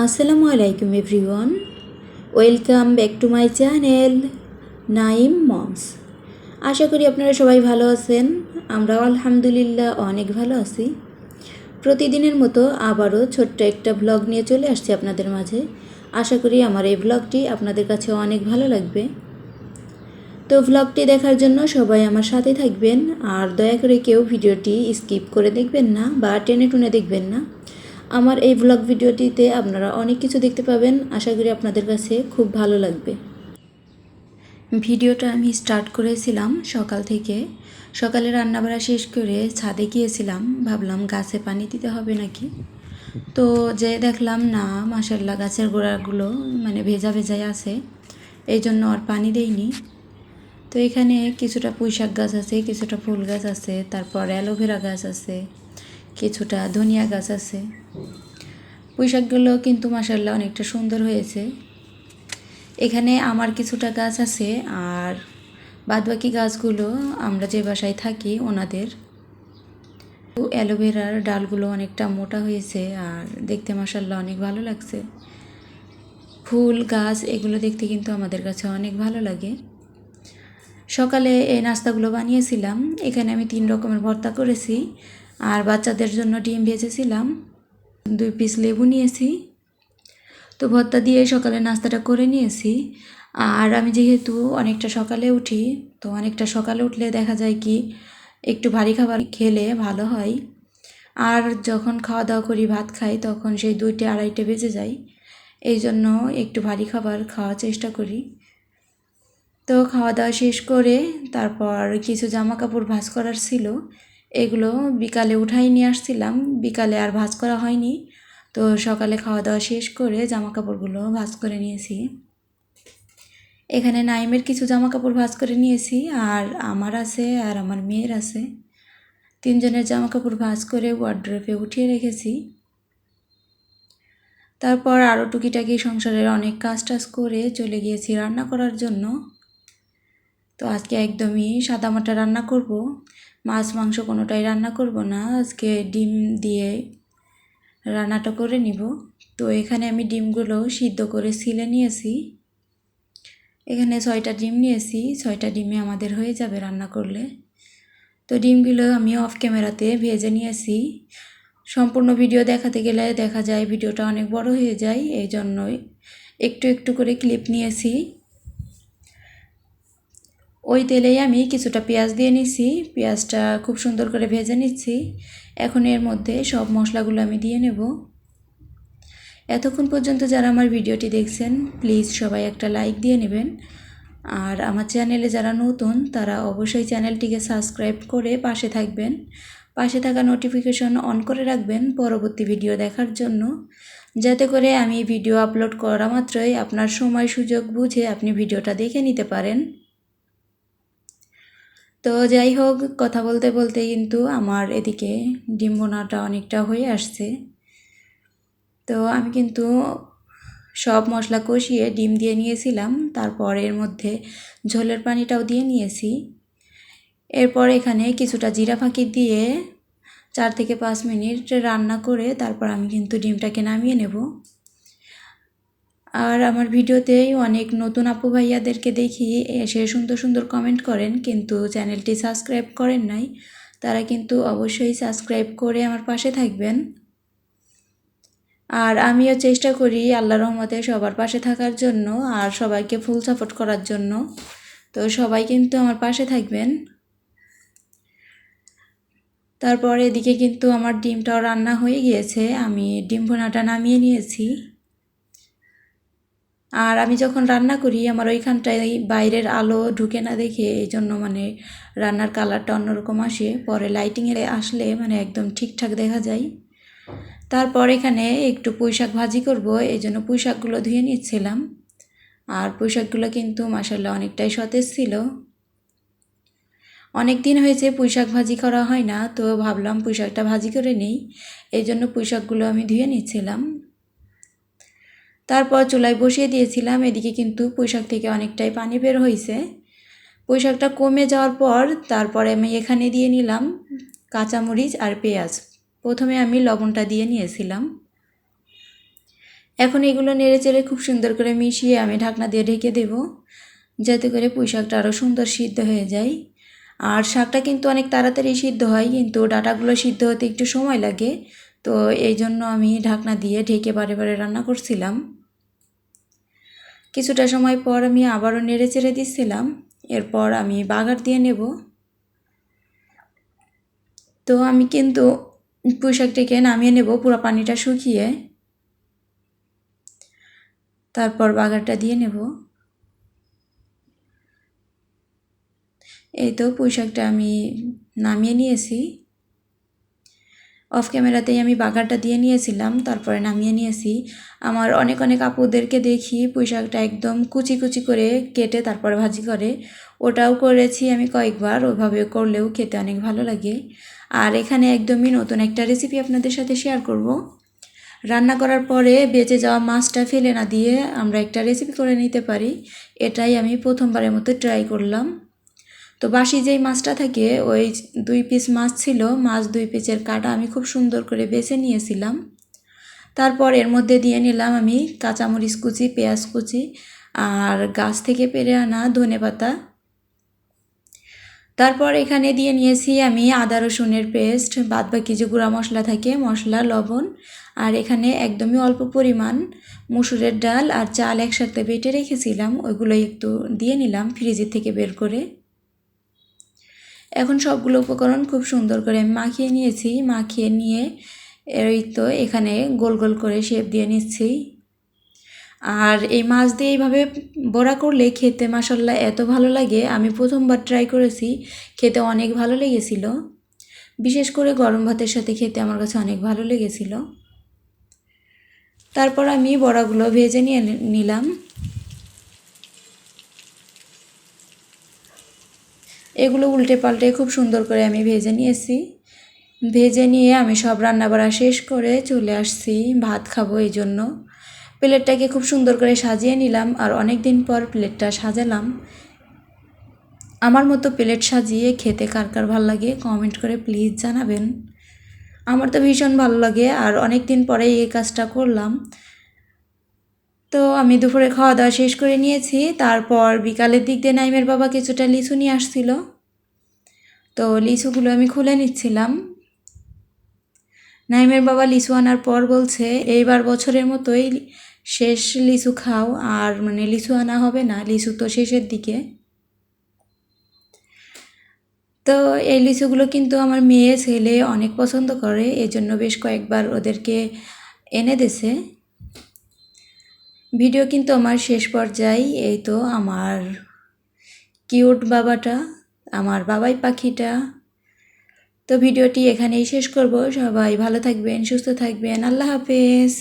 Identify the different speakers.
Speaker 1: আসসালামু আলাইকুম everyone. Welcome back to my channel Naim moms. আশা করি আপনারা সবাই ভালো আছেন। আমরাও আলহামদুলিল্লাহ অনেক ভালো আছি। প্রতিদিনের মতো আবারও ছোট্ট একটা ব্লগ নিয়ে চলে আসছি আপনাদের মাঝে। আশা করি আমার এই ব্লগটি আপনাদের কাছে অনেক ভালো লাগবে। তো ভ্লগটি দেখার জন্য সবাই আমার সাথে থাকবেন। আর দয়া করে কেউ ভিডিওটি স্কিপ করে দেখবেন না বা টেনে টুনে দেখবেন না। আমার এই ব্লগ ভিডিওটিতে আপনারা অনেক কিছু দেখতে পাবেন। আশা করি আপনাদের কাছে খুব ভালো লাগবে। ভিডিওটা আমি স্টার্ট করেছিলাম সকাল থেকে। সকালে রান্নাবাড়া শেষ করে ছাদে গিয়েছিলাম। ভাবলাম গাছে পানি দিতে হবে নাকি? তো যে দেখলাম, না মাসাল্লাহ গাছের গোড়াগুলো মানে ভেজা ভেজাই আছে। এই জন্য আর পানি দেইনি। তো এখানে কিছুটা পুঁইশাক গাছ আছে, কিছুটা ফুল গাছ আছে, তারপর অ্যালোভেরা গাছ আছে, কিছুটা ধনিয়া গাছ আছে। পুঁইশাকগুলো কিন্তু মাসাল্লাহ অনেকটা সুন্দর হয়েছে। এখানে আমার কিছুটা গাছ আছে আর বাদবাকি গাছগুলো আমরা যে বাসায় থাকি ওনাদের। অ্যালোভেরার ডালগুলো অনেকটা মোটা হয়েছে আর দেখতে মাসাল্লাহ অনেক ভালো লাগছে। ফুল, গাছ এগুলো দেখতে কিন্তু আমাদের কাছে অনেক ভালো লাগে। সকালে এই নাস্তাগুলো বানিয়েছিলাম। এখানে আমি তিন রকমের ভর্তা করেছি। আর বাচ্চাদের জন্য ডিম ভেজেছিলাম। দুই পিস লেবু নিয়েছি। তো ভর্তা দিয়ে সকালে নাস্তাটা করে নিয়েছি। আর আমি যেহেতু অনেকটা সকালে উঠি, তো অনেকটা সকালে উঠলে দেখা যায় কি, একটু ভারী খাবার খেলে ভালো হয়। আর যখন খাওয়া দাওয়া করি, ভাত খাই, তখন সেই দুইটে আড়াইটে বেজে যায়। এই জন্য একটু ভারী খাবার খাওয়ার চেষ্টা করি। তো খাওয়া দাওয়া শেষ করে তারপর কিছু জামা কাপড় ভাঁজ করার ছিল। এগুলো বিকালে উঠাই নিয়ে আসছিলাম। বিকালে আর ভাজ করা হয়নি। তো সকালে খাওয়া দাওয়া শেষ করে জামা কাপড়গুলো ভাজ করে নিয়েছি। এখানে নাইমের কিছু জামা কাপড় ভাজ করে নিয়েছি, আর আমার আছে আর আমার মেয়ের আছে। তিনজনের জামা কাপড় ভাজ করে ওয়ার্ড্রপে উঠিয়ে রেখেছি। তারপর আরও টুকিটাকি সংসারের অনেক কাজ টাজ করে চলে গিয়েছি রান্না করার জন্য। তো আজকে একদমই সাদামাটা রান্না করব। মাছ, মাংস কোনোটাই রান্না করব না। আজকে ডিম দিয়ে রান্নাটা করে নিব। তো এখানে আমি ডিমগুলো সিদ্ধ করে সিলে নিয়েছি। এখানে ছয়টা ডিম নিয়েছি। ছয়টা ডিমে আমাদের হয়ে যাবে রান্না করলে। তো ডিমগুলো আমি অফ ক্যামেরাতে ভেজে নিয়েছি। সম্পূর্ণ ভিডিও দেখাতে গেলে দেখা যায় ভিডিওটা অনেক বড় হয়ে যায়। এই জন্যই একটু একটু করে ক্লিপ নিয়েছি। ওই তেলেই আমি কিছুটা পেঁয়াজ দিয়ে নিছি, পেঁয়াজটা খুব সুন্দর করে ভেজে নিচ্ছি। এখন এর মধ্যে সব মশলাগুলো আমি দিয়ে নেব। এতক্ষণ পর্যন্ত যারা আমার ভিডিওটি দেখছেন, প্লিজ সবাই একটা লাইক দিয়ে নেবেন। আর আমার চ্যানেলে যারা নতুন, তারা অবশ্যই চ্যানেলটিকে সাবস্ক্রাইব করে পাশে থাকবেন। পাশে থাকা নোটিফিকেশন অন করে রাখবেন পরবর্তী ভিডিও দেখার জন্য। যাতে করে আমি ভিডিও আপলোড করা মাত্রই আপনার সময়, সুযোগ বুঝে আপনি ভিডিওটা দেখে নিতে পারেন। তো যাই হোক, কথা বলতে বলতে কিন্তু আমার এদিকে ডিম বোনাটা অনেকটা হয়ে আসছে। তো আমি কিন্তু সব মশলা কষিয়ে ডিম দিয়ে নিয়েছিলাম, তারপর এর মধ্যে ঝোলের পানিটাও দিয়ে নিয়েছি। এরপর এখানে কিছুটা জিরা ফাঁকি দিয়ে চার থেকে পাঁচ মিনিট রান্না করে তারপর আমি কিন্তু ডিমটাকে নামিয়ে নেব। আর আমার ভিডিওতেই অনেক নতুন আপু ভাইয়াদেরকে দেখি, এসে সুন্দর সুন্দর কমেন্ট করেন, কিন্তু চ্যানেলটি সাবস্ক্রাইব করেন নাই। তারা কিন্তু অবশ্যই সাবস্ক্রাইব করে আমার পাশে থাকবেন। আর আমিও চেষ্টা করি আল্লাহ রহমতে সবার পাশে থাকার জন্য আর সবাইকে ফুল সাপোর্ট করার জন্য। তো সবাই কিন্তু আমার পাশে থাকবেন। তারপর এদিকে কিন্তু আমার ডিমটাও রান্না হয়ে গিয়েছে, আমি ডিম ভোনাটা নামিয়ে নিয়েছি। আর আমি যখন রান্না করি, আমার ওইখানটায় বাইরের আলো ঢুকে না দেখে এই জন্য মানে রান্নার কালারটা অন্যরকম আসে। পরে লাইটিংয়ে আসলে মানে একদম ঠিকঠাক দেখা যায়। তারপর এখানে একটু পুঁইশাক ভাজি করব এই জন্য পুঁইশাকগুলো ধুয়ে নিচ্ছিলাম। আর পুঁইশাকগুলো কিন্তু মাসাল্লাহ অনেকটাই সতেজ ছিল। অনেক দিন হয়েছে পুঁইশাক ভাজি করা হয় না, তো ভাবলাম পুঁইশাকটা ভাজি করে নেই। এই জন্য পুঁইশাকগুলো আমি ধুয়ে নিচ্ছিলাম। তারপর চুলায় বসিয়ে দিয়েছিলাম, এদিকে কিন্তু পুঁইশাক থেকে অনেকটাই পানি বের হয়েছে পুঁইশাকটা কমে যাওয়ার পর তারপরে আমি এখানে দিয়ে নিলাম কাঁচামরিচ আর পেঁয়াজ। প্রথমে আমি লবণটা দিয়ে নিয়েছিলাম। এখন এগুলো নেড়ে চেড়ে খুব সুন্দর করে মিশিয়ে আমি ঢাকনা দিয়ে ঢেকে দেব, যাতে করে পুঁই শাকটা আরও সুন্দর সিদ্ধ হয়ে যায়। আর শাকটা কিন্তু অনেক তাড়াতাড়ি সিদ্ধ হয়, কিন্তু ডাটাগুলো সিদ্ধ হতে একটু সময় লাগে। তো এই জন্য আমি ঢাকনা দিয়ে ঢেকে বারে বারে রান্না করছিলাম। কিছুটা সময় পর আমি আবারও নেড়ে চেড়ে দিচ্ছিলাম। এরপর আমি বাগার দিয়ে নেব। তো আমি কিন্তু পুঁই শাকটাকে নামিয়ে নেব, পুরো পানিটা শুকিয়ে। তারপর বাগারটা দিয়ে নেব। এই তো পুঁই শাকটা আমি নামিয়ে নিয়েছি। অফ ক্যামেরাতেই আমি বাগারটা দিয়ে নিয়েছিলাম, তারপরে নামিয়ে নিয়েছি। আমার অনেক অনেক আপুদেরকে দেখি পুঁই শাকটা একদম কুচি কুচি করে কেটে তারপরে ভাজি করে। ওটাও করেছি আমি কয়েকবার ওইভাবে করলেও খেতে অনেক ভালো লাগে। আর এখানে একদমই নতুন একটা রেসিপি আপনাদের সাথে শেয়ার করব। রান্না করার পরে বেঁচে যাওয়া মাছটা ফেলে না দিয়ে আমরা একটা রেসিপি করে নিতে পারি। এটাই আমি প্রথমবারের মতো ট্রাই করলাম। তো বাসি যেই মাছটা থাকে, ওই দুই পিস মাছ ছিল, মাছ দুই পিসের কাটা আমি খুব সুন্দর করে বেছে নিয়েছিলাম। তারপর এর মধ্যে দিয়ে নিলাম আমি কাঁচামরিচ কুচি, পেঁয়াজ কুচি আর গাছ থেকে পেরে আনা ধনে পাতা। তারপর এখানে দিয়ে নিয়েছি আমি আদা রসুনের পেস্ট বাদ বাকি যে গুঁড়া মশলা থাকে, মশলা, লবণ আর এখানে একদমই অল্প পরিমাণ মুসুরের ডাল আর চাল একসাথে বেটে রেখেছিলাম, ওইগুলো একটু দিয়ে নিলাম ফ্রিজের থেকে বের করে। এখন সবগুলো উপকরণ খুব সুন্দর করে আমি মাখিয়ে নিয়েছি। মাখিয়ে নিয়ে এই তো এখানে গোল গোল করে শেপ দিয়ে নিচ্ছি। আর এই মাছ দিয়ে এইভাবে বড়া করলে খেতে মাসাল্লা এত ভালো লাগে। আমি প্রথমবার ট্রাই করেছি, খেতে অনেক ভালো লেগেছিল। বিশেষ করে গরম ভাতের সাথে খেতে আমার কাছে অনেক ভালো লেগেছিল। তারপর আমি বড়াগুলো ভেজে নিয়ে নিলাম। এগুলো উল্টে পাল্টে খুব সুন্দর করে আমি ভেজে নিয়েছি। ভেজে নিয়ে আমি সব রান্নাবাড়া শেষ করে চলে আসছি, ভাত খাব এই জন্য। প্লেটটাকে খুব সুন্দর করে সাজিয়ে নিলাম আর অনেক দিন পর প্লেটটা সাজালাম। আমার মতো প্লেট সাজিয়ে খেতে কার কার ভালো লাগে কমেন্ট করে প্লিজ জানাবেন। আমার তো ভীষণ ভালো লাগে আর অনেক দিন পরে এই কাজটা করলাম। তো আমি দুপুরে খাওয়া দাওয়া শেষ করে নিয়েছি। তারপর বিকালের দিক দিয়ে নাইমের বাবা কিছুটা লিচু নিয়ে আসছিল। তো লিচুগুলো আমি খুলে নিচ্ছিলাম। নাইমের বাবা লিচু আনার পর বলছে, এইবার বছরের মতোই শেষ লিচু খাও, আর মানে লিচু আনা হবে না, লিচু তো শেষের দিকে। তো এই লিচুগুলো কিন্তু আমার মেয়ে ছেলে অনেক পছন্দ করে, এজন্য বেশ কয়েকবার ওদেরকে এনে দেছে ভিডিও কিন্তু আমার শেষ পর্যায়ে এই তো আমার কিউট বাবাটা, আমার বাবাই পাখিটা। তো ভিডিওটি এখানেই শেষ করব। সবাই ভালো থাকবেন, সুস্থ থাকবেন। আল্লাহ হাফেজ।